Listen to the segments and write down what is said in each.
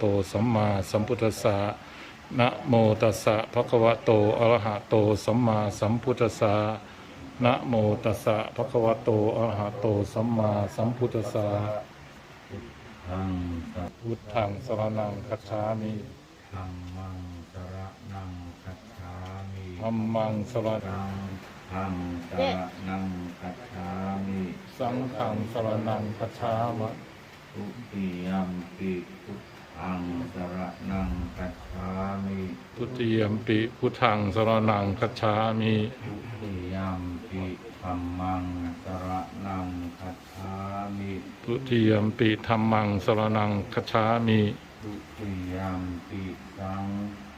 โตสัมมาสัมพุทธัสสะนะโมตัสสะภะคะวะโตอะระหะโตสัมมาสัมพุทธัสสะนะโมตัสสะภะคะวะโตอะระหะโตสัมมาสัมพุทธัสสะทางสัพพุทธังสรณังคัจฉามิธรรมังสระนังคัจฉามิธัมมังสรณังสังฆังสระนังคัจฉามิสังฆังสรณังคัจฉามะทุติยัมปิพุท ธังสระนังคัจฉามิทุติยมปิพุทธังสรณังคัจฉามิทุติยัมปิธัมมังสระนังคัจฉามิทุติยมปิธัมมังสรณังคัจฉามิทุติยัมปิสัง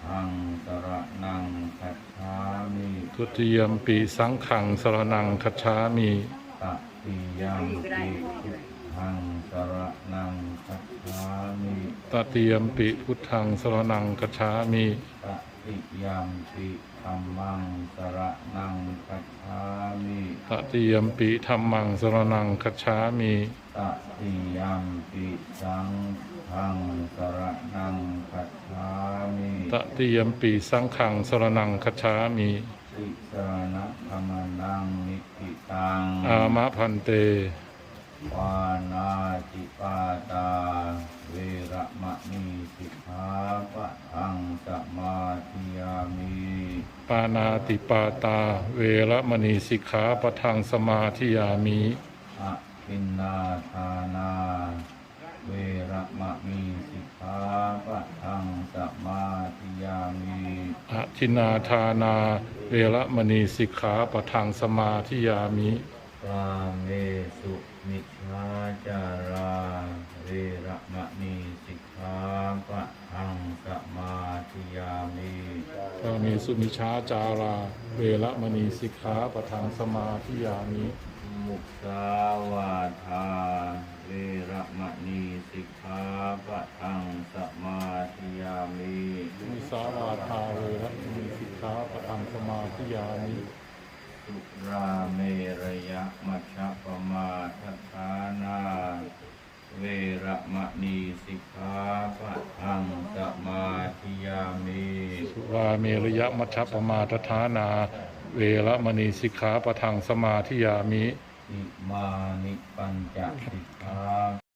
ฆังสระนังคัจฉามิทุติยมปีสังขังสรนังคัจฉามิตติยัมปิพุทธังสระนังคัจฉามิ ตติยมปีพุทธังสรนังคัจฉามิตติยัมปิธัมมังสระนังคัจฉามิตติยมปีธรรมังสรนังคัจฉามิตติยัมปิสังฆังสระนังคัจฉามิตติยมปีสังขังสรนังคัจฉามิติสรณะธรรมนังนิพิตังอามะพันเต วานาจิปาตา เวระมะนีสิกขาปะทังสมาธิยามิปานาติปาตา เวระมณีสิกขาปะทังสมาธิยามิอะคินนาทานา เวระมะนีสิกขาปะทังสมาธิยามิอะทินาทานา เวระมณีสิกขาปะทังสมาธิยามิกาเมสุ มิชฌาจาราเวระมะนีสิกขาปะทังสมาธิยามิกามีสุมิชาจาราเวระมณีสิกขาปะทังสมาธิยามิมุสาวาทาเวระมะนีสิกขาปะทังสมาธิยามิมิสาวาทาเวระมณีสิกขาปะทังสมาธิยามิ สุราเมระยะมัชฌะปมาทัฏฐานา เวระมะนีสิกขาปะทังสมาธิยามิสุราเมรยมัชฌปมาทฐานา เวระมณีสิกขาปะทังสมาธิยามิ อิมานิปัญจสิกขา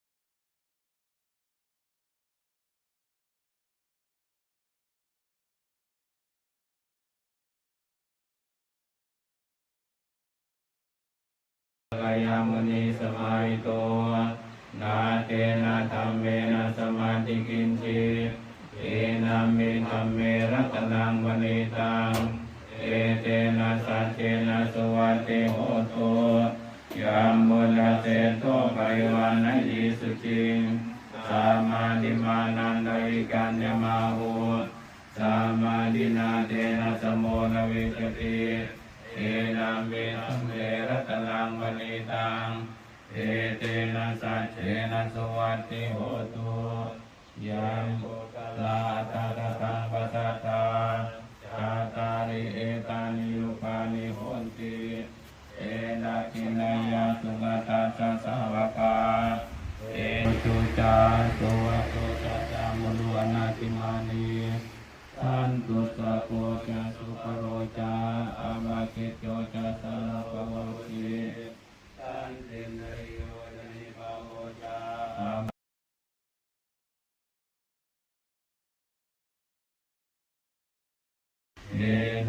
ลายามณีสมาหิโตนาเตนะธรรมเมนะสมาธิกินจิเอนะเมธรรมเมรัตนังวณิตังเอเตนะสัจเจนะสวัสติโหตุยามุลเตโตปริวานะยิสุจิงสามาธิมานันดาริกันยมาหูสามาธินาเตนะสมโมนวิกติ เอนะเมธรรมเมรัตนังมณิตังเอเตนะสัจเจนะสวัสติโหตุยามโกตลาตาตาตังปัสสตา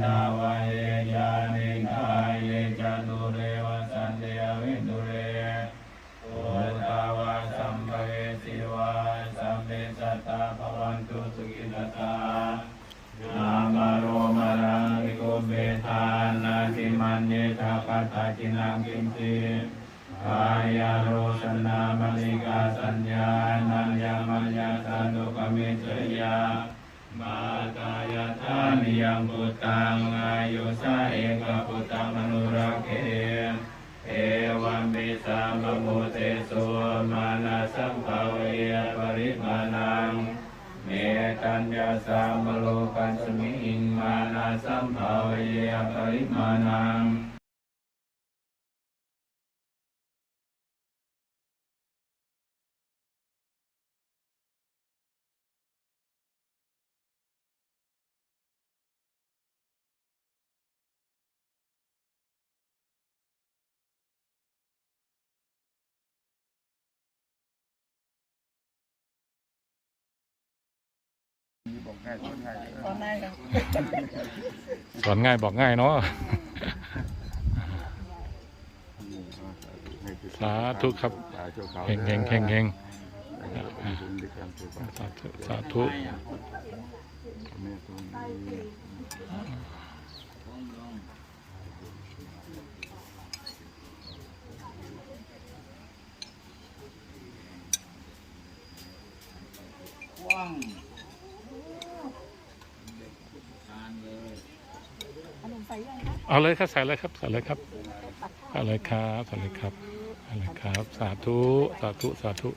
นาวาเยยานิกายเยจัตุเรวสันเดยวิตุเรโอตาวาสัมภเวสิวาสัมเมสัตตาภวันตุสุขิตตานามาโรมารังวิโกเบทานาติมันเยทาปัตตาจินังกิมติกายาโรสนามลิกาสัญญานัญญามัญญาตันตุกเมจยา มาตายาทานิยังพุตังอายุสาเอกพุตังอ บอกง่ายสอนง่ายตอนได้ครับสอนง่ายบอกง่ายเนาะสาธุครับเฮงเฮงเฮงเฮงสาธุสาธุว่าง ขนมใส่ยังคะ เอาเลยครับใส่เลยครับใส่เลยครับใส่เลยครับใส่เลยครับใส่เลยครับ สาธุสาธุสาธุ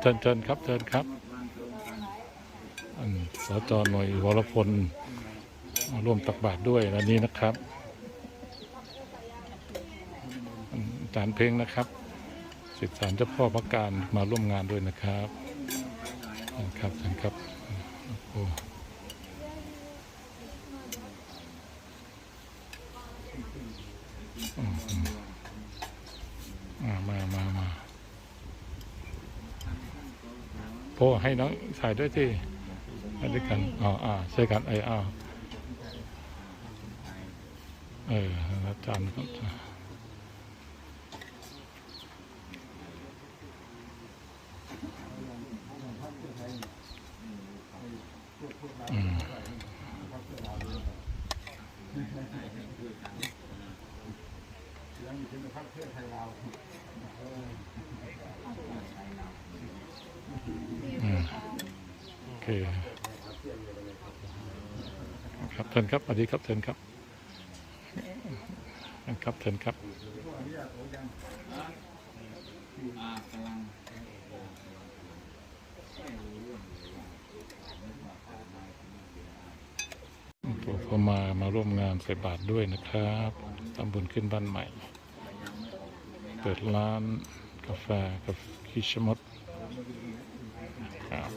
เชิญเชิญครับเชิญครับอันสจหน่วยวรพลมาร่วมตักบาตรด้วยวันนี้นะครับอาจารย์เพลงนะครับสิทธิสารเจ้าพ่อพระการมาร่วมงานด้วยนะครับ ครับเชิญครับโอ้อืมอืมอ่ามามาโพให้น้องใส่ด้วยที่ให้ด้วยกันอ๋ออ่าใช่กันไอ้อ้าเอออาจารย์ครับ อืมโอเคครับเชิญครับสวัสดีครับเชิญครับครับเชิญครับกำลัง ผม ก็มามาร่วมงานใส่บาตรด้วยนะครับทำบุญขึ้นบ้านใหม่ เปิดร้านกาแฟกับคิชมดครับ